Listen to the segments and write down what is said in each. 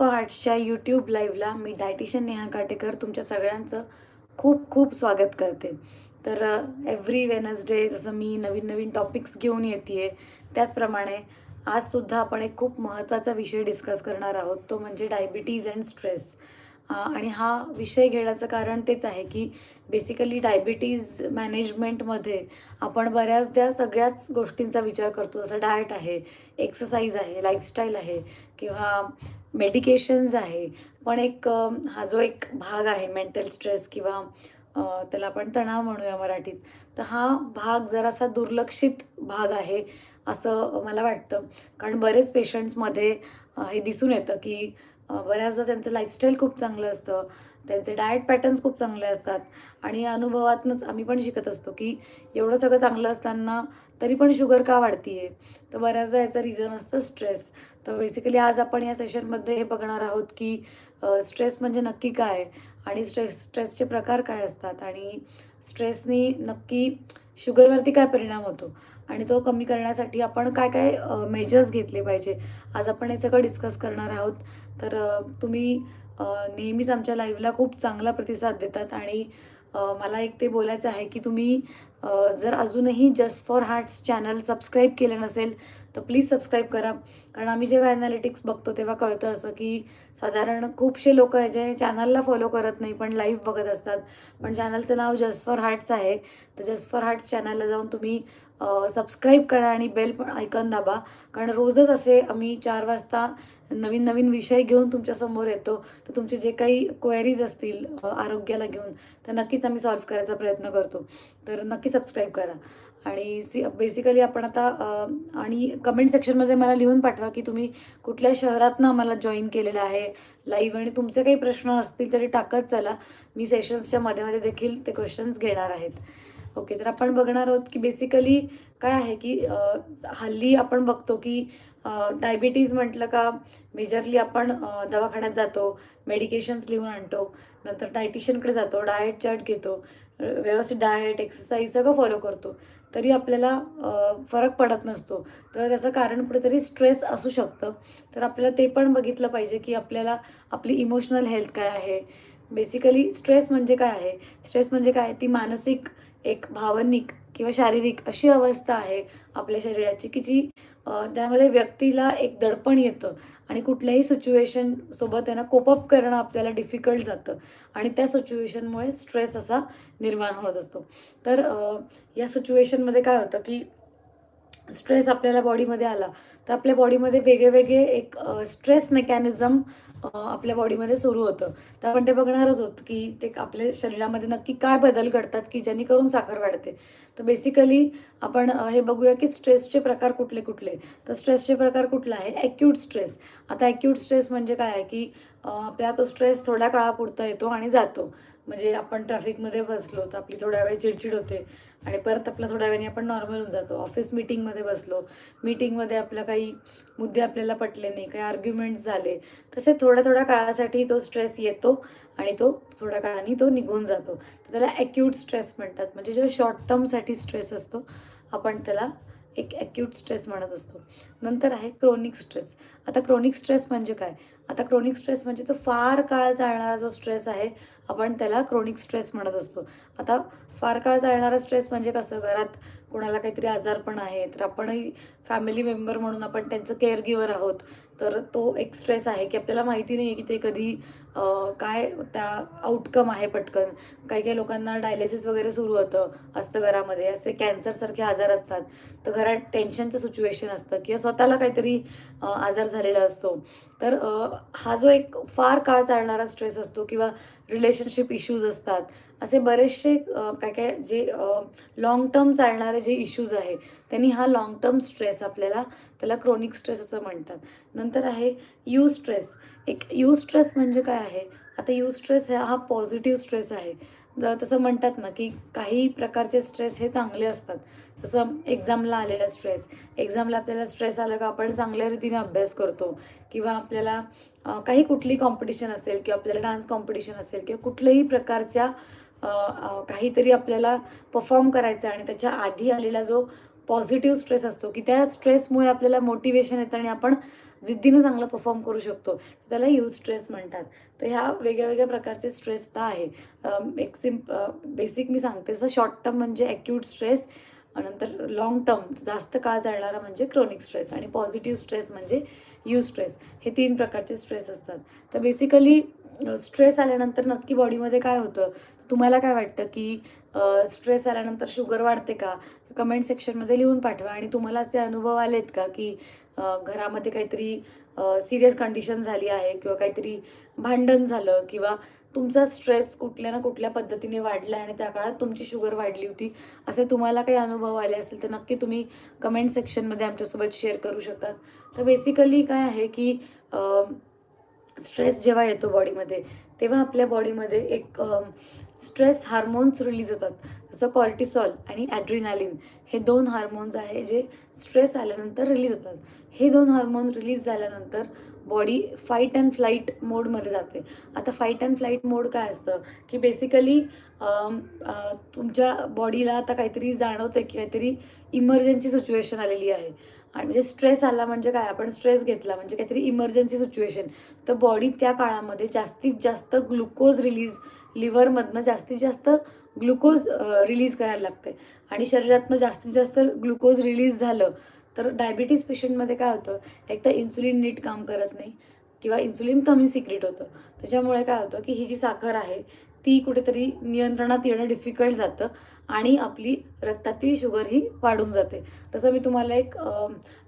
आर्ट्सच्या YouTube लाईव्हला मी dietitian Neha Katekar तुमच्या सगळ्यांचं खूप खूप स्वागत करते. तर एव्हरी वेनसडे जसं मी नवीन नवीन टॉपिक्स घेऊन येते आहे त्याचप्रमाणे आजसुद्धा आपण एक खूप महत्त्वाचा विषय डिस्कस करणार आहोत तो म्हणजे डायबिटीज अँड स्ट्रेस आणि हा विषय घेण्याचं कारण तेच आहे की बेसिकली डायबिटीज मॅनेजमेंटमध्ये आपण बऱ्याचदा सगळ्याच गोष्टींचा विचार करतो. जसं डाएट आहे एक्सरसाइज आहे लाईफस्टाईल आहे किंवा मेडिकेशन्स आहे. पण एक हा जो एक भाग आहे मेंटल स्ट्रेस किंवा त्याला आपण तणाव म्हणूया मराठीत तर हा भाग जरासा दुर्लक्षित भाग आहे असं मला वाटतं. कारण बरेच पेशंट्समध्ये हे दिसून येतं की बऱ्याचदा त्यांचं लाईफस्टाईल खूप चांगलं असतं. त्यांचे डाएट पॅटर्न्स खूप चांगले असतात. आणि या अनुभवातनंच आम्ही पण शिकत असतो की एवढं सगळं चांगलं असताना तरी पण शुगर का वाढती आहे तर बऱ्याचदा याचं रिझन असतं स्ट्रेस तर बेसिकली आज आपण या सेशनमध्ये हे बघणार आहोत की स्ट्रेस म्हणजे नक्की काय? आणि स्ट्रेस स्ट्रेसचे प्रकार काय असतात? आणि स्ट्रेसनी नक्की शुगरवरती काय परिणाम होतो? आणि तो कमी करण्यासाठी आपण काय काय मेजर्स घेतले पाहिजे? आज आपण हे सगळं डिस्कस करणार आहोत. तर तुम्ही नेहमीच आमच्या लाईव्हला खूप चांगला प्रतिसाद देतात आणि मला एक ते बोलायचं आहे की तुम्ही जर अजूनही just for hearts channel subscribe केलं नसेल तर प्लीज सबस्क्राईब करा. कारण आम्ही जेव्हा ॲनालिटिक्स बघतो तेव्हा कळतं असं की साधारण खूपशे लोक आहे जे चॅनलला फॉलो करत नाही पण लाईव्ह बघत असतात. पण चॅनलचं नाव जस्ट फॉर हार्ट्स आहे. तर जस्ट फॉर हार्ट्स चॅनलला जाऊन तुम्ही सबस्क्राईब करा आणि बेल पण ऐकन दाबा. कारण रोजच असे आम्ही चार वाजता नवीन नवीन विषय घेऊन तुमच्यासमोर येतो. तर तुमचे जे काही क्वेरीज असतील आरोग्याला घेऊन तर नक्कीच आम्ही सॉल्व्ह करायचा प्रयत्न करतो. तर नक्की सबस्क्राईब करा. आणि सी बेसिकली आपण आता आणि कमेंट सेक्शनमध्ये मला लिहून पाठवा की तुम्ही कुठल्या शहरातनं आम्हाला जॉईन केलेलं आहे लाईव्ह आणि तुमचे काही प्रश्न असतील तरी टाकत चला. मी सेशन्सच्या मध्ये मध्ये देखील ते क्वेश्चन्स घेणार आहेत. ओके तर आपण बघणार आहोत की बेसिकली काय आहे की हल्ली आपण बघतो की डायबिटीज म्हटलं का मेजरली आपण दवाखान्यात जातो मेडिकेशन्स लिहून आणतो नंतर डायटिशियनकडे जातो डाएट चार्ट घेतो व्यवस्थित डाएट एक्सरसाइज सगळं फॉलो करतो तरी आपल्याला फरक पडत नसतो. तर त्याचं कारण कुठेतरी स्ट्रेस असू शकतं. तर आपल्याला ते पण बघितलं पाहिजे की आपल्याला आपली इमोशनल हेल्थ काय आहे. बेसिकली स्ट्रेस म्हणजे काय आहे? स्ट्रेस म्हणजे काय? ती मानसिक एक भावनिक किंवा शारीरिक अशी अवस्था आहे आपल्या शरीराची की जी त्यामध्ये व्यक्तीला एक दडपण येतं आणि कुठल्याही सिच्युएशन सोबत त्यांना कोपअप करणं आपल्याला डिफिकल्ट जातं आणि त्या सिच्युएशनमुळे स्ट्रेस असा निर्माण होत असतो. तर या सिच्युएशनमध्ये काय होतं की स्ट्रेस आपल्याला बॉडीमध्ये आला तर आपल्या बॉडीमध्ये वेगळे वेगळे एक स्ट्रेस मेकॅनिझम आपल्या बॉडीमध्ये सुरू होतं. तर आपण ते बघणारच होत की ते आपल्या शरीरामध्ये नक्की काय बदल घडतात की जेणेकरून साखर वाढते. तर बेसिकली आपण हे बघूया की स्ट्रेसचे प्रकार कुठले कुठले. तर स्ट्रेसचे प्रकार कुठला आहे? ॲक्यूट स्ट्रेस आता ॲक्यूट स्ट्रेस म्हणजे काय आहे की आपल्या तो स्ट्रेस थोड्या काळापुरता येतो आणि जातो. म्हणजे आपण ट्रॅफिकमध्ये फसलो तर आपली थोड्या वेळ चिडचिड होते. आणि परत आपला थोड्या वेळाने आपण नॉर्मल होऊन जातो. ऑफिस मीटिंगमध्ये बसलो. मीटिंगमध्ये आपलं काही मुद्दे आपल्याला पटले नाही काही आर्ग्युमेंट्स झाले. तसे थोड्या थोड्या काळासाठी तो स्ट्रेस येतो आणि तो थोड्या काळाने तो निघून जातो. तर त्याला ॲक्यूट स्ट्रेस म्हणतात. म्हणजे जो शॉर्ट टर्मसाठी स्ट्रेस असतो आपण त्याला एक ॲक्यूट स्ट्रेस म्हणत असतो. नंतर आहे क्रोनिक स्ट्रेस आता क्रोनिक स्ट्रेस म्हणजे काय? आता क्रोनिक स्ट्रेस म्हणजे तो फार काळ चालणारा जो स्ट्रेस आहे आपण त्याला क्रोनिक स्ट्रेस म्हणत असतो. आता फार काळ चालणारा स्ट्रेस म्हणजे कसं? घरात कोणाला काहीतरी आजारपण आहे तर आपणही फॅमिली मेंबर म्हणून आपण त्यांचं केअर गिवर आहोत. तर तो एक स्ट्रेस आहे की आपल्याला माहिती नाही आहे की ते कधी काय त्या आउटकम आहे पटकन? काही काही लोकांना डायलिसिस वगैरे सुरू होतं असतं घरामध्ये असे कॅन्सरसारखे आजार असतात. तर घरात टेन्शनचं सिच्युएशन असतं किंवा स्वतःला काहीतरी आजार झालेला असतो. तर हा जो एक फार काळ चालणारा स्ट्रेस असतो किंवा रिलेशनशिप इश्यूज असतात असे बरेचसे काय काय जे लाँग टर्म चालणारे जे इश्यूज आहे त्यांनी हा लाँग टर्म स्ट्रेस आपल्याला त्याला क्रोनिक स्ट्रेस असं म्हणतात. नंतर आहे यू स्ट्रेस एक यू स्ट्रेस म्हणजे काय आहे? आता यू स्ट्रेस हा पॉझिटिव्ह स्ट्रेस आहे. जर तसं म्हणतात ना की काही प्रकारचे स्ट्रेस हे चांगले असतात. जसं एक्झामला आलेला स्ट्रेस एक्झामला आपल्याला स्ट्रेस आलं का आपण चांगल्या रीतीने अभ्यास करतो. किंवा आपल्याला काही कुठली कॉम्पिटिशन असेल किंवा आपल्याला डान्स कॉम्पिटिशन असेल किंवा कुठल्याही प्रकारच्या काहीतरी आपल्याला परफॉर्म करायचं आहे आणि त्याच्या आधी आलेला जो पॉझिटिव्ह स्ट्रेस असतो की त्या स्ट्रेसमुळे आपल्याला मोटिवेशन येतं आणि आपण जिद्दीनं चांगलं परफॉर्म करू शकतो. त्याला यूज स्ट्रेस म्हणतात. तर ह्या वेगळ्या वेगळ्या प्रकारचे स्ट्रेस तर आहे. एक सिम्प बेसिक मी सांगते. जसं शॉर्ट टर्म म्हणजे ॲक्यूट स्ट्रेस नंतर लॉंग टर्म जास्त काळ चालणारा म्हणजे क्रोनिक स्ट्रेस आणि पॉझिटिव्ह स्ट्रेस म्हणजे यू स्ट्रेस हे तीन प्रकारचे स्ट्रेस असतात. तर बेसिकली स्ट्रेस आल्यानंतर नक्की बॉडीमध्ये काय होतं? तुम्हाला काय वाटतं की स्ट्रेस आल्यानंतर शुगर वाढते का? कमेंट सेक्शनमध्ये लिहून पाठवा आणि तुम्हाला असे अनुभव आलेत का की घरामध्ये काहीतरी सिरियस कंडिशन झाली आहे किंवा काहीतरी भांडण झालं किंवा तुमचा स्ट्रेस कुठल्या ना कुठल्या पद्धतीने वाढला आणि त्या काळात तुमची शुगर वाढली होती असे तुम्हाला काही अनुभव आले असेल तर नक्की तुम्ही कमेंट सेक्शनमध्ये आमच्यासोबत शेअर करू शकतात. तर बेसिकली काय आहे की स्ट्रेस जेव्हा येतो बॉडीमध्ये तेव्हा आपल्या बॉडीमध्ये एक स्ट्रेस हार्मोन्स रिलीज होतात. जसं कॉर्टिसॉल आणि ॲड्रिनालिन हे दोन हार्मोन्स आहे जे स्ट्रेस आल्यानंतर रिलीज होतात. हे दोन हार्मोन रिलीज झाल्यानंतर बॉडी फाईट अँड फ्लाईट मोडमध्ये जाते. आता फाईट अँड फ्लाईट मोड काय असतं? की बेसिकली तुमच्या बॉडीला आता काहीतरी जाणवतं की काहीतरी इमर्जन्सी सिच्युएशन आलेली आहे. आणि म्हणजे स्ट्रेस आला म्हणजे काय? आपण स्ट्रेस घेतला म्हणजे काहीतरी इमर्जन्सी सिच्युएशन तर बॉडी त्या काळामध्ये जास्तीत जास्त ग्लुकोज रिलीज लिव्हरमधनं जास्तीत जास्त ग्लुकोज रिलीज करायला लागते आणि शरीरातनं जास्तीत जास्त ग्लुकोज रिलीज झालं तर डायबिटीज पेशंटमध्ये काय होतं? एक तर इन्सुलिन नीट काम करत नाही किंवा इन्सुलिन कमी सिक्रेट होतं. त्याच्यामुळे काय होतं की ही जी साखर आहे ती कुठेतरी नियंत्रणात येणं डिफिकल्ट जातं आणि आपली रक्तातील शुगर ही वाढून जाते. तसं मी तुम्हाला एक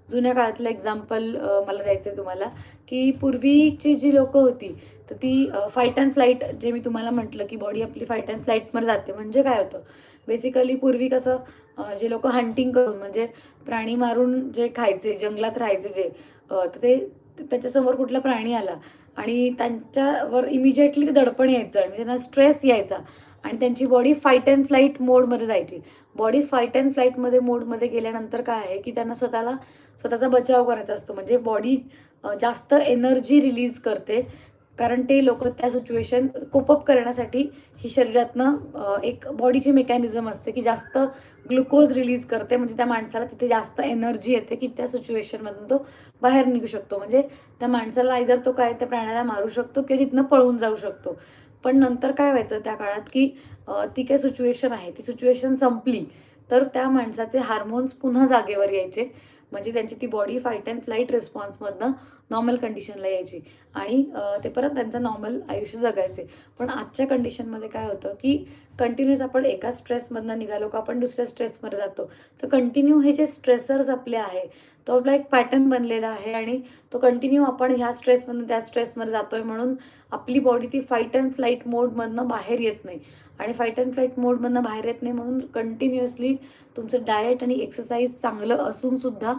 जुन्या काळातलं एक्झाम्पल मला द्यायचं आहे तुम्हाला की पूर्वीची जी लोकं होती तर ती फाईट अँड फ्लाईट जे मी तुम्हाला म्हटलं की बॉडी आपली फाईट अँड फ्लाईटवर जाते म्हणजे काय होतं? बेसिकली पूर्वी कसं जे लोक हंटिंग करून म्हणजे प्राणी मारून जे खायचे जंगलात राहायचे जे तर ते त्याच्यासमोर कुठला प्राणी आला आणि त्यांच्यावर इमिजिएटली दडपण यायचं आणि त्यांना स्ट्रेस यायचा. आणि त्यांची बॉडी फाईट अँड फ्लाईट मोडमध्ये जायची. बॉडी फाईट अँड फ्लाईटमध्ये मोडमध्ये गेल्यानंतर काय आहे की त्यांना स्वतःला स्वतःचा बचाव करायचा असतो. म्हणजे बॉडी जास्त एनर्जी रिलीज करते. कारण ते लोक त्या सिच्युएशन कोपअप करण्यासाठी ही शरीरातनं एक बॉडीची मेकॅनिझम असते की जास्त ग्लुकोज रिलीज करते. म्हणजे त्या माणसाला तिथे जास्त एनर्जी येते की त्या सिच्युएशनमधून तो बाहेर निघू शकतो. म्हणजे त्या माणसाला इधर तो काय त्या प्राण्याला मारू शकतो किंवा तिथनं पळून जाऊ शकतो. पण नंतर काय व्हायचं त्या काळात की ती काय सिच्युएशन आहे ती सिच्युएशन संपली तर त्या माणसाचे हार्मोन्स पुन्हा जागेवर यायचे. म्हणजे त्यांची ती बॉडी फाईट अँड फ्लाईट रिस्पॉन्समधनं नॉर्मल कंडिशनला यायची. आणि ते परत त्यांचं नॉर्मल आयुष्य जगायचे. पण आजच्या कंडिशनमध्ये काय होतं की कंटिन्यूस आपण एका स्ट्रेसमधनं निघालो का आपण दुसऱ्या स्ट्रेसवर जातो. तर कंटिन्यू हे जे स्ट्रेसर्स आपले आहे तो आपला एक पॅटर्न बनलेला आहे आणि तो कंटिन्यू आपण ह्या स्ट्रेसमधनं त्या स्ट्रेसमध्ये जातोय म्हणून आपली बॉडी ती फाईट अँड फ्लाईट मोडमधनं बाहेर येत नाही. आणि फाईट अँड फ्लाईट मोडमधनं बाहेर येत नाही म्हणून कंटिन्युअसली तुमचं डाएट आणि एक्सरसाइज चांगलं असून सुद्धा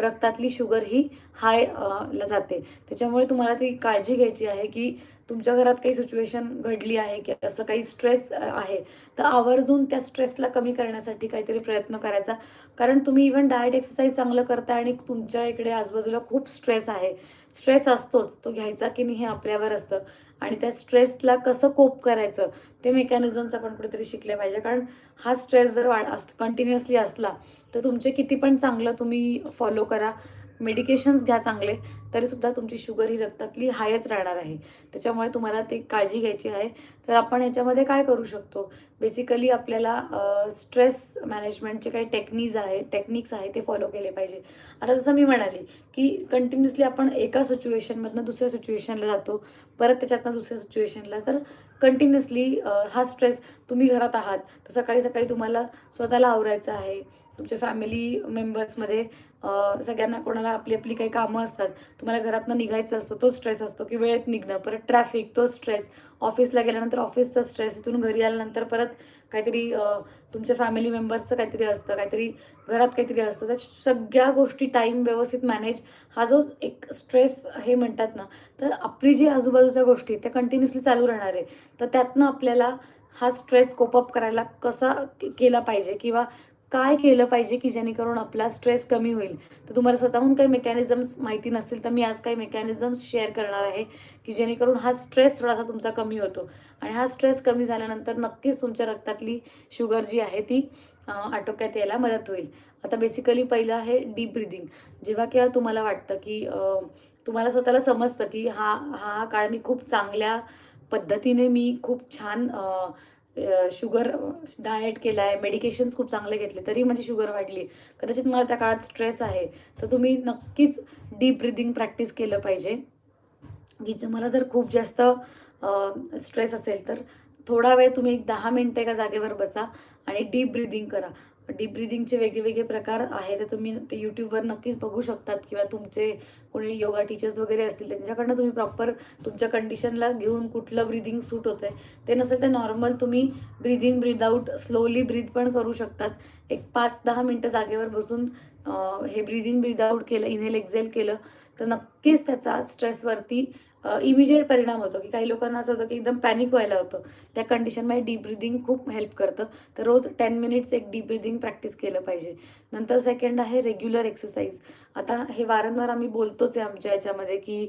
रक्तातली शुगर ही हाय ला जाते. त्याच्यामुळे तुम्हाला ती काळजी घ्यायची आहे की तुमच्या घरात काही सिच्युएशन घडली आहे की असं काही स्ट्रेस आहे तर आवर्जून त्या स्ट्रेसला कमी करण्यासाठी काहीतरी प्रयत्न करायचा. कारण तुम्ही इव्हन डाएट एक्सरसाइज चांगलं करता आणि तुमच्या इकडे आजूबाजूला खूप स्ट्रेस आहे. स्ट्रेस असतोच तो घ्यायचा की नाही हे आपल्यावर असतं. आणि त्या स्ट्रेसला कसं कोप करायचं ते मेकॅनिझम्स आपण कुठेतरी शिकले पाहिजे. कारण हा स्ट्रेस जर वाढ अस कंटिन्युअसली असला तर तुमचे किती पण चांगलं तुम्ही फॉलो करा. मेडिकेशन्स घ्या चांगले तरीसुद्धा तुमची शुगर ही रक्तातली हायच राहणार आहे. त्याच्यामुळे तुम्हाला ते काळजी घ्यायची आहे. तर आपण याच्यामध्ये काय करू शकतो? बेसिकली आपल्याला स्ट्रेस मॅनेजमेंटचे काही टेक्निक्स आहे टेक्निक्स आहे ते फॉलो केले पाहिजे. आता जसं मी म्हणाली की कंटिन्युअसली आपण एका सिच्युएशनमधनं दुसऱ्या सिच्युएशनला जातो परत त्याच्यातनं दुसऱ्या सिच्युएशनला तर कंटिन्युअसली हा स्ट्रेस तुम्ही घरात आहात तर सकाळी सकाळी तुम्हाला स्वतःला आवरायचं आहे. तुमच्या फॅमिली मेंबर्समध्ये सगळ्यांना कोणाला आपली आपली काही कामं असतात तुम्हाला घरातनं निघायचं असतं तो स्ट्रेस असतो की वेळेत निघणं परत ट्रॅफिक तो स्ट्रेस ऑफिसला गेल्यानंतर ऑफिसचा स्ट्रेस इथून घरी आल्यानंतर परत काहीतरी तुमच्या फॅमिली मेंबर्सचं काहीतरी असतं काहीतरी घरात काहीतरी असतं. त्या सगळ्या गोष्टी टाईम व्यवस्थित मॅनेज हा जो एक स्ट्रेस हे म्हणतात ना तर आपली जी आजूबाजूच्या गोष्टी त्या कंटिन्युअसली चालू राहणार आहे. तर त्यातनं आपल्याला हा स्ट्रेस कोपअप करायला कसा केला पाहिजे किंवा काय केलं पाहिजे की जेणेकरून आपला स्ट्रेस कमी होईल? तर तुम्हाला स्वतःहून काही मेकॅनिझम्स माहिती नसतील तर मी आज काही मेकॅनिझम्स शेअर करणार आहे की जेणेकरून हा स्ट्रेस थोडासा तुमचा कमी होतो. आणि हा स्ट्रेस कमी झाल्यानंतर नक्कीच तुमच्या रक्तातली शुगर जी आहे ती आटोक्यात यायला मदत होईल. आता बेसिकली पहिलं आहे डीप ब्रिदिंग जेव्हा केव्हा तुम्हाला वाटतं की तुम्हाला स्वतःला समजतं की हा हा हा काळ मी खूप चांगल्या पद्धतीने मी खूप छान शुगर डाएट केला आहे मेडिकेशन्स खूप चांगले घेतले तरी माझी शुगर वाढली. कदाचित मला त्या काळात स्ट्रेस आहे. तर तुम्ही नक्कीच डीप ब्रिदिंग प्रॅक्टिस केलं पाहिजे. की जर मला जर खूप जास्त स्ट्रेस असेल तर थोडा वेळ तुम्ही एक दहा मिनटं एका जागेवर बसा आणि डीप ब्रिदिंग करा. डीप ब्रिदिंगचे वेगवेगळे प्रकार आहे ते तुम्ही ते यूट्यूबवर नक्कीच बघू शकतात किंवा तुमचे कोणी योगा टीचर्स वगैरे असतील त्यांच्याकडनं तुम्ही प्रॉपर तुमच्या कंडिशनला घेऊन कुठलं ब्रिदिंग सूट होतं आहे ते नसेल तर नॉर्मल तुम्ही breathing breathe out slowly breathe पण करू शकतात. एक पाच दहा मिनटं जागेवर बसून हे ब्रिदिंग ब्रीद आऊट केलं इनहेल एक्झेल केलं तर नक्कीच त्याचा स्ट्रेसवरती इमिजिएट परिणाम होतो की काही लोकांना असं होतं की एकदम पॅनिक व्हायला होतं. त्या कंडिशनमध्ये डीप ब्रिदिंग खूप हेल्प करतं. तर रोज टेन मिनिट्स एक डीप ब्रिदिंग प्रॅक्टिस केलं पाहिजे. नंतर सेकंड आहे रेग्युलर एक्सरसाइज आता हे वारंवार आम्ही बोलतोच आहे आमच्या याच्यामध्ये की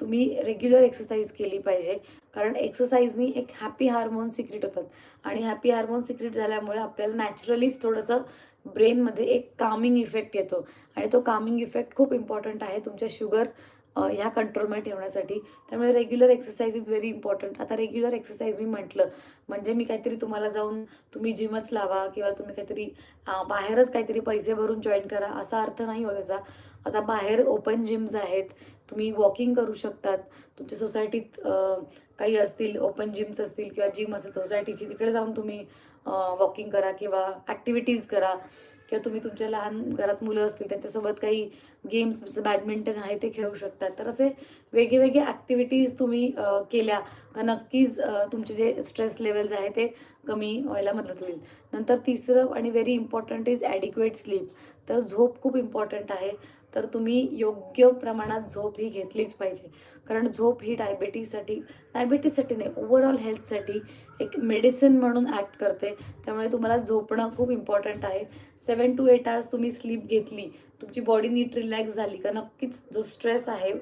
तुम्ही रेग्युलर एक्सरसाइज केली पाहिजे. कारण एक्सरसाइजनी एक हॅपी हार्मोन सिक्रेट होतात. आणि हॅपी हार्मोन सिक्रेट झाल्यामुळे आपल्याला नॅचरलीच थोडंसं ब्रेनमध्ये एक कामिंग इफेक्ट येतो. आणि तो कामिंग इफेक्ट खूप इम्पॉर्टंट आहे. तुमच्या शुगर ह्या कंट्रोलमध्ये ठेवण्यासाठी. त्यामुळे regular exercise is very important आता रेग्युलर एक्सरसाइज मी म्हटलं म्हणजे मी काहीतरी तुम्हाला जाऊन तुम्ही जिमच लावा किंवा तुम्ही काहीतरी बाहेरच काहीतरी पैसे भरून जॉईन करा असा अर्थ नाही हो त्याचा. आता बाहेर ओपन जिम्स आहेत तुम्ही वॉकिंग करू शकतात. तुमच्या सोसायटीत काही असतील ओपन जिम्स असतील किंवा जिम असेल सोसायटीची तिकडे जाऊन तुम्ही वॉकिंग करा किंवा ॲक्टिव्हिटीज करा. किंवा तुम्ही तुमच्या लहान घरात मुलं असतील त्यांच्यासोबत काही गेम्स जसं बॅडमिंटन आहे ते खेळू शकतात. तर असे वेगळे ॲक्टिव्हिटीज तुम्ही केल्या का नक्कीच तुमचे जे स्ट्रेस लेवल्स आहे ते कमी व्हायला मदत होईल. नंतर तिसरं आणि very important is adequate sleep तर झोप खूप इम्पॉर्टंट आहे. तर तुम्ही योग्य प्रमाणात झोप ही घेतलीच पाहिजे. कारण झोप ही डायबिटीजसाठी डायबिटीजसाठी नाही ओव्हरऑल हेल्थसाठी एक मेडिसिन म्हणून ॲक्ट करते. त्यामुळे तुम्हाला झोपणं खूप इम्पॉर्टंट आहे. सेवन टू एट आवर्स तुम्ही स्लीप घेतली तुमची बॉडी नीट रिलॅक्स झाली का नक्कीच जो स्ट्रेस आहे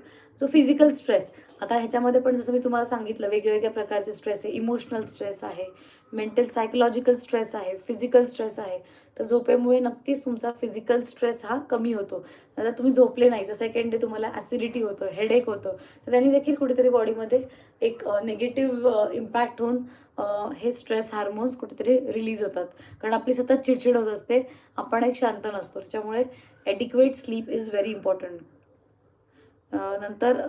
जो फिजिकल स्ट्रेस आता ह्याच्यामध्ये पण जसं मी तुम्हाला सांगितलं वेगवेगळ्या प्रकारचे स्ट्रेस आहे इमोशनल स्ट्रेस आहे मेंटल सायकोलॉजिकल स्ट्रेस आहे फिजिकल स्ट्रेस आहे. तर झोपेमुळे नक्कीच तुमचा फिजिकल स्ट्रेस हा कमी होतो. आता तुम्ही झोपले नाही तर सेकंड डे तुम्हाला ॲसिडिटी होतं हेडेक होतं. तर त्यांनी देखील कुठेतरी बॉडीमध्ये एक निगेटिव्ह इम्पॅक्ट होऊन हे स्ट्रेस हार्मोन्स कुठेतरी रिलीज होतात. कारण आपली सतत चिडचिड होत असते आपण एक शांत नसतो. त्याच्यामुळे adequate sleep is very important नंतर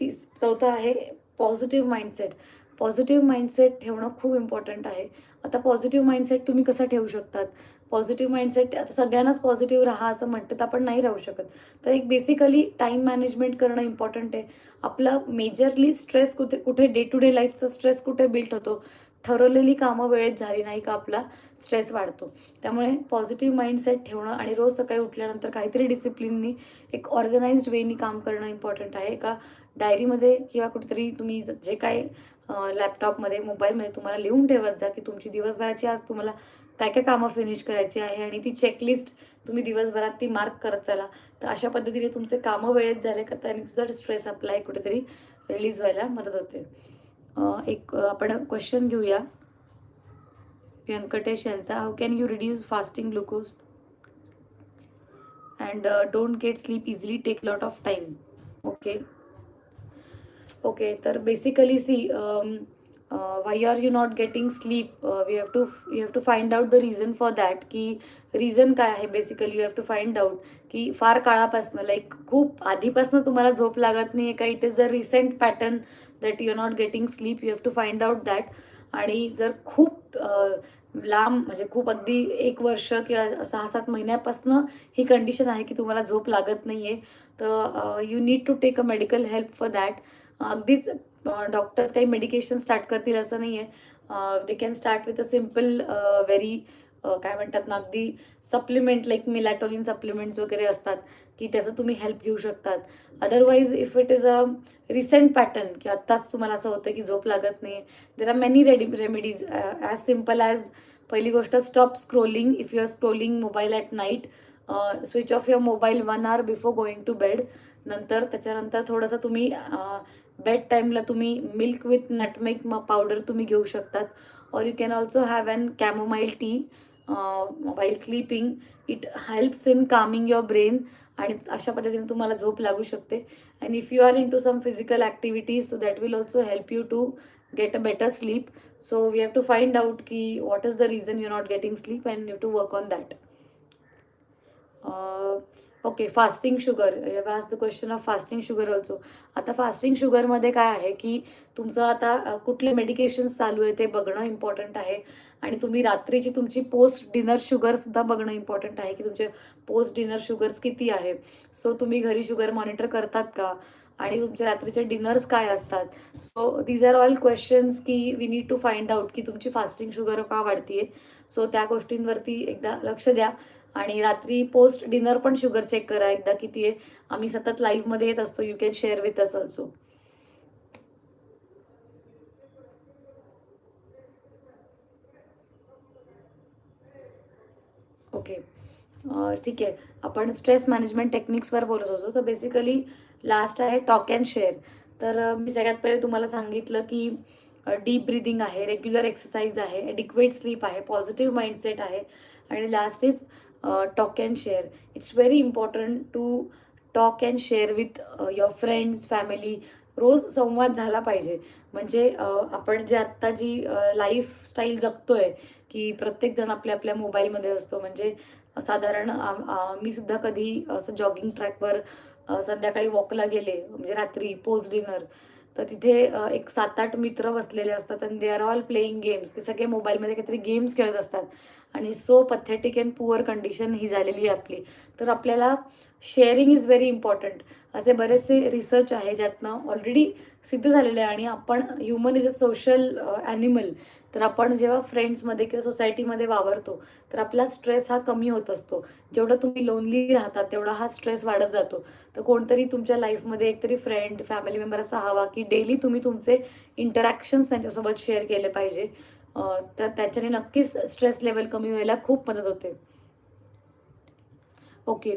तीस चौथं आहे पॉझिटिव्ह माइंडसेट पॉझिटिव्ह माइंडसेट ठेवणं खूप इम्पॉर्टंट आहे. आता पॉझिटिव्ह माइंडसेट तुम्ही कसा ठेवू शकतात? पॉझिटिव्ह माइंडसेट आता सगळ्यांनाच पॉझिटिव्ह राहा असं म्हणतात तर आपण नाही राहू शकत. तर एक बेसिकली टाईम मॅनेजमेंट करणं इम्पॉर्टंट आहे. आपला मेजरली स्ट्रेस कुठे कुठे डे टू डे लाईफचा स्ट्रेस कुठे बिल्ट होतो? ठरवलेली कामं वेळेत झाली नाही का आपला? स्ट्रेस वाढतो. त्यामुळे पॉझिटिव्ह माइंडसेट ठेवणं आणि रोज सकाळी उठल्यानंतर काहीतरी डिसिप्लिननी एक ऑर्गनाइज्ड वेनी काम करणं इम्पॉर्टंट आहे. का डायरीमध्ये किंवा कुठेतरी तुम्ही जे काय लॅपटॉपमध्ये मोबाईलमध्ये तुम्हाला लिहून ठेवत जा की तुमची दिवसभराची आज तुम्हाला काय काय कामं फिनिश करायची आहे आणि ती चेकलिस्ट तुम्ही दिवसभरात ती मार्क करत चला. तर अशा पद्धतीने तुमचे कामं वेळेत झाले का त्याने सुद्धा स्ट्रेस आपला कुठेतरी रिलीज व्हायला मदत होते. एक आपण क्वेश्चन घेऊया. व्यंकटेश यांचा how can you reduce fasting glucose and don't get sleep easily take lot of time okay okay तर basically see why are you not getting sleep we have to you have to find out the reason for that की reason काय आहे basically you have to find out की फार काळापासनं like खूप आधीपासनं तुम्हाला झोप लागत नाही आहे का? It is the recent pattern that you are not getting sleep you have to find out that आणि जर खूप uh, लांब म्हणजे खूप अगदी एक वर्ष किंवा सहा सात महिन्यापासनं ही कंडिशन आहे की तुम्हाला झोप लागत नाही आहे तर you need to take a medical help for that अगदीच डॉक्टर्स काही मेडिकेशन स्टार्ट करतील असं नाही आहे they can start with a simple very काय म्हणतात ना अगदी सप्लिमेंट लाईक मिलॅटोलिन सप्लिमेंट्स वगैरे असतात की त्याचं तुम्ही हेल्प घेऊ शकतात. Otherwise if it is a recent pattern की आत्ताच तुम्हाला असं होतं की झोप लागत नाही there are many ready remedies as simple as पहिली गोष्ट stop scrolling if you are scrolling mobile at night switch off your mobile one hour before going to bed नंतर त्याच्यानंतर थोडंसं तुम्ही बेड टाईमला तुम्ही मिल्क विथ नटमेक पावडर तुम्ही घेऊ शकतात. और you can also have an chamomile tea while sleeping it helps in calming your brain आणि अशा पद्धतीने तुम्हाला झोप लागू शकते. And if you are into some physical activities so that will also help you to get a better sleep so we have to find out की what is the reason you not getting sleep and you to work on that okay fasting sugar आज the question of fasting sugar also आता fasting शुगरमध्ये काय आहे की तुमचं आता कुठले मेडिकेशन्स चालू आहे ते बघणं इम्पॉर्टंट आहे. आणि तुम्ही रात्रीची तुमची पोस्ट डिनर शुगरसुद्धा बघणं इम्पॉर्टंट आहे की तुमचे पोस्ट डिनर शुगर्स किती आहे. सो तुम्ही घरी शुगर मॉनिटर करतात का? आणि तुमचे रात्रीचे डिनर्स काय असतात? So these are all questions की we need to find out की तुमची फास्टिंग शुगर का वाढतीये? सो त्या गोष्टींवरती एकदा लक्ष द्या. आणि रात्री पोस्ट डिनर पण शुगर चेक करा. एकदा किती आहे आम्ही सतत लाईव्हमध्ये येत असतो. You can share with us also okay ठीक आहे. आपण स्ट्रेस मॅनेजमेंट टेक्निक्सवर बोलत होतो. तर बेसिकली लास्ट आहे टॉक अँड शेअर तर मी सगळ्यात पहिले तुम्हाला सांगितलं की डीप ब्रिदिंग आहे रेग्युलर एक्सरसाइज आहे ॲडिक्वेट स्लीप आहे पॉझिटिव्ह माइंडसेट आहे. आणि last is talk and share it's very important to talk and share with your friends family रोज संवाद झाला पाहिजे. म्हणजे आपण जे आत्ता जी लाईफस्टाईल जगतोय की प्रत्येकजण आपल्या आपल्या मोबाईलमध्ये असतो. म्हणजे साधारण मी सुद्धा कधी असं जॉगिंग ट्रॅकवर संध्याकाळी वॉकला गेले. म्हणजे रात्री पोस्ट डिनर तर तिथे एक सात आठ मित्र बसलेले असतात आणि they are all playing games ते सगळे मोबाईलमध्ये काहीतरी गेम्स खेळत असतात. आणि so pathetic and poor condition ही झालेली आहे आपली. तर आपल्याला शेअरिंग इज व्हेरी इम्पॉर्टंट असे बरेचसे रिसर्च आहे ज्यातनं ऑलरेडी सिद्ध झालेले आहे आणि आपण human is a social animal तर आपण जेव्हा फ्रेंड्समध्ये किंवा सोसायटीमध्ये वावरतो तर आपला स्ट्रेस हा कमी होत असतो. जेवढं तुम्ही लोनली राहता तेवढा हा स्ट्रेस वाढत जातो. तर कोणतरी तुमच्या लाईफमध्ये एकतरी फ्रेंड फॅमिली मेंबर असा हवा की डेली तुम्ही तुमचे इंटरॅक्शन्स त्यांच्यासोबत शेअर केले पाहिजे. तर त्याच्याने नक्कीच स्ट्रेस लेवल कमी व्हायला खूप मदत होते. ओके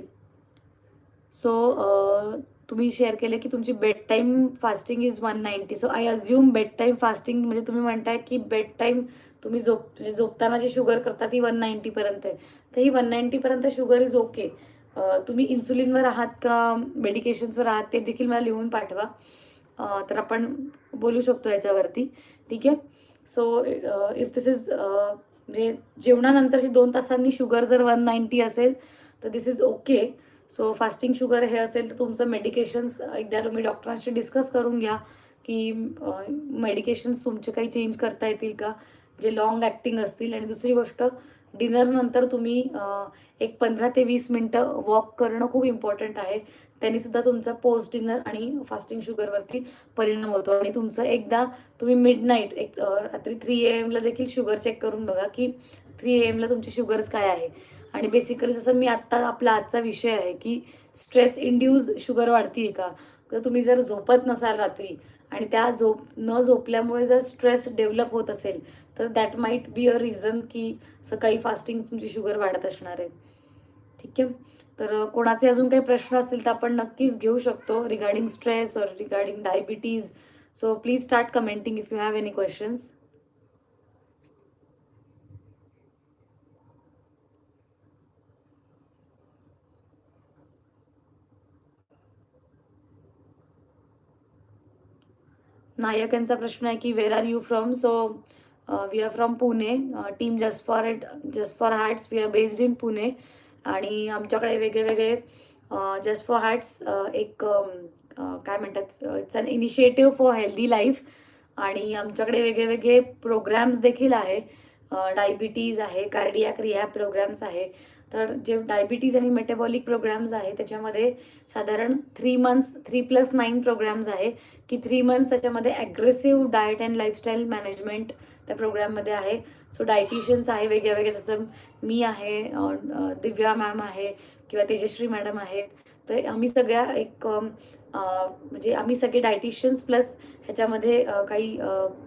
सो uh, तुम्ही शेअर केले की तुमची bed time fasting is one ninety so I assume bed time fasting म्हणजे तुम्ही म्हणताय की बेड टाईम तुम्ही झोप म्हणजे झोपताना जी शुगर करता ती वन नाईन्टीपर्यंत आहे. तर ही वन नाईन्टीपर्यंत शुगर इज ओके तुम्ही इन्सुलिनवर आहात का? मेडिकेशन्सवर आहात? ते देखील मला लिहून पाठवा. Uh, तर आपण बोलू शकतो याच्यावरती. ठीक आहे? सो इफ दिस इज म्हणजे जेवणानंतरची दोन तासांनी शुगर जर वन नाईन्टी असेल तर this is okay so fasting sugar हे असेल तर तुमचं मेडिकेशन्स एकदा तुम्ही डॉक्टरांशी डिस्कस करून घ्या की मेडिकेशन्स तुमचे काही चेंज करता येतील का? जे लॉंग ॲक्टिंग असतील. आणि दुसरी गोष्ट डिनरनंतर तुम्ही एक पंधरा ते वीस मिनटं वॉक करणं खूप इम्पॉर्टंट आहे. त्यांनीसुद्धा तुमचा पोस्ट डिनर आणि फास्टिंग शुगरवरती परिणाम होतो. आणि तुमचं एकदा तुम्ही मिड नाईट एक रात्री थ्री ए एमला देखील शुगर चेक करून बघा की थ्री ए एमला तुमची शुगर्स काय आहे. आणि बेसिकली जसं मी आत्ता आपला आजचा विषय आहे की स्ट्रेस इंड्यूज शुगर वाढतीये का? तर तुम्ही जर झोपत नसाल रात्री आणि त्या झोप न झोपल्यामुळे जर स्ट्रेस डेव्हलप होत असेल तर that might be a reason की सकाळी फास्टिंग तुमची शुगर वाढत असणार आहे. ठीक आहे? तर कोणाचे अजून काही प्रश्न असतील तर आपण नक्कीच घेऊ शकतो रिगार्डिंग स्ट्रेस और regarding diabetes so please start commenting if you have any questions Nayak यांचा प्रश्न आहे की where are you from so we are from Pune team just for it just for hearts we are based in Pune आणि आमच्याकडे वेगळे वेगळे just for hearts एक um, uh, काय म्हणतात it's an initiative for healthy life आणि आमच्याकडे वेगळे वेगळे प्रोग्राम्स देखील आहे. Uh, डायबिटीज आहे कार्डियाक रिहॅब प्रोग्राम्स आहे. तर जे डायबिटीज आणि मेटाबॉलिक प्रोग्राम्स आहे त्याच्यामध्ये साधारण three months three plus nine programmes आहे. की थ्री मंथ्स त्याच्यामध्ये aggressive diet and lifestyle management त्या प्रोग्राममध्ये आहे. सो डायटिशियन्स आहे वेगळ्या वेगळ्या जसं मी आहे दिव्या मॅम आहे किंवा तेजश्री मॅडम आहेत. तर आम्ही सगळ्या एक म्हणजे आम्ही सगळे डायटिशियन्स प्लस ह्याच्यामध्ये काही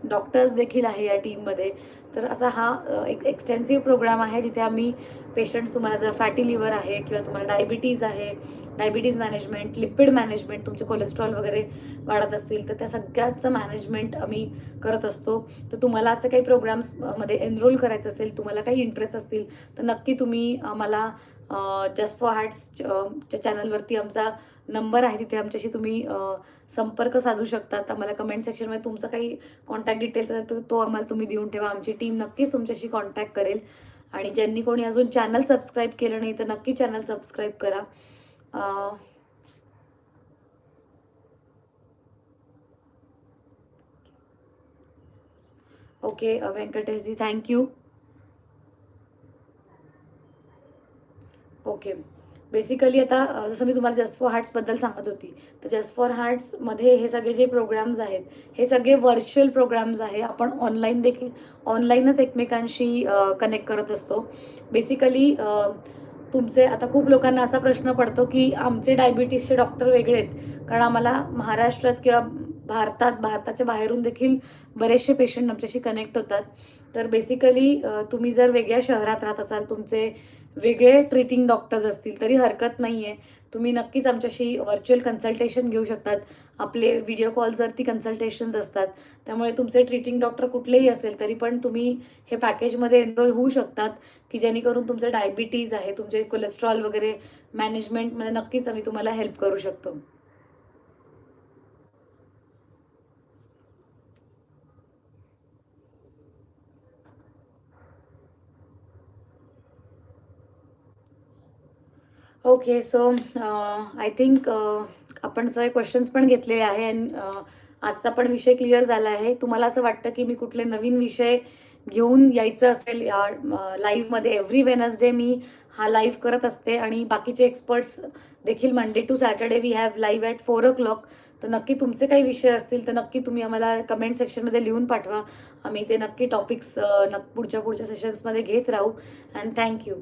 डॉक्टर्स देखील आहे या टीममध्ये तर असा हा एक एक्सटेन्सिव्ह प्रोग्राम आहे जिथे आम्ही पेशंट्स तुम्हाला जर फॅटी लिव्हर आहे किंवा तुम्हाला डायबिटीज आहे डायबिटीज मॅनेजमेंट लिपिड मॅनेजमेंट तुमचे कोलेस्ट्रॉल वगैरे वाढत असतील तर त्या सगळ्याचं मॅनेजमेंट आम्ही करत असतो. तर तुम्हाला असं काही प्रोग्राम्समध्ये एनरोल करायचं असेल तुम्हाला काही इंटरेस्ट असतील तर नक्की तुम्ही मला जस्ट फॉर हॅट्स च्या चॅनलवरती आमचा नंबर आहे तिथे आमच्याशी तुम्ही संपर्क साधू शकतात. आम्हाला कमेंट सेक्शनमध्ये तुमचा काही कॉन्टॅक्ट डिटेल्स असेल तर तो आम्हाला तुम्ही देऊन ठेवा. आमची टीम नक्कीच तुमच्याशी कॉन्टॅक्ट करेल. आणि ज्यांनी कोणी अजून चॅनल सबस्क्राईब केलं नाही तर नक्की चॅनल सबस्क्राईब करा. ओके व्यंकटेशजी थँक्यू ओके बेसिकली आता जसं मी तुम्हाला जस्ट फॉर हार्ट्सबद्दल सांगत होती तर जस्ट फॉर हार्ट्समध्ये हे सगळे जे प्रोग्राम्स आहेत हे सगळे व्हर्च्युअल प्रोग्राम्स आहे. आपण ऑनलाईन देखील ऑनलाईनच एकमेकांशी कनेक्ट करत असतो. बेसिकली तुमचे आता खूप लोकांना असा प्रश्न पडतो की आमचे डायबिटीसचे डॉक्टर वेगळे आहेत. कारण आम्हाला महाराष्ट्रात किंवा भारतात भारताच्या बाहेरून देखील बरेचसे पेशंट आमच्याशी कनेक्ट होतात. तर बेसिकली तुम्ही जर वेगळ्या शहरात राहत असाल तुमचे वेगळे ट्रीटिंग डॉक्टर्स असतील तरी हरकत नाही आहे तुम्ही नक्कीच आमच्याशी व्हर्च्युअल कन्सल्टेशन घेऊ शकतात. आपले व्हिडिओ कॉल्सवरती कन्सल्टेशन्स असतात. त्यामुळे तुमचे ट्रीटिंग डॉक्टर कुठलेही असेल तरी पण तुम्ही हे पॅकेजमध्ये एनरोल होऊ शकतात की जेणेकरून तुमचं डायबिटीज आहे तुमचे कोलेस्ट्रॉल वगैरे मॅनेजमेंटमध्ये नक्कीच आम्ही तुम्हाला हेल्प करू शकतो. ओके सो आय थिंक आपण सगळे क्वेश्चन्स पण घेतलेले आहे आणि uh, आजचा पण विषय क्लिअर झाला आहे. तुम्हाला असं वाटतं की मी कुठले नवीन विषय घेऊन यायचं असेल या लाईव्हमध्ये एव्हरी वेनसडे मी हा लाईव्ह करत असते आणि बाकीचे एक्सपर्ट्स देखील Monday to Saturday we have live at four o'clock तर नक्की तुमचे काही विषय असतील तर नक्की तुम्ही आम्हाला कमेंट सेक्शनमध्ये लिहून पाठवा. आम्ही ते नक्की टॉपिक्स पुढच्या पुढच्या सेशन्समध्ये घेत राहू. And thank you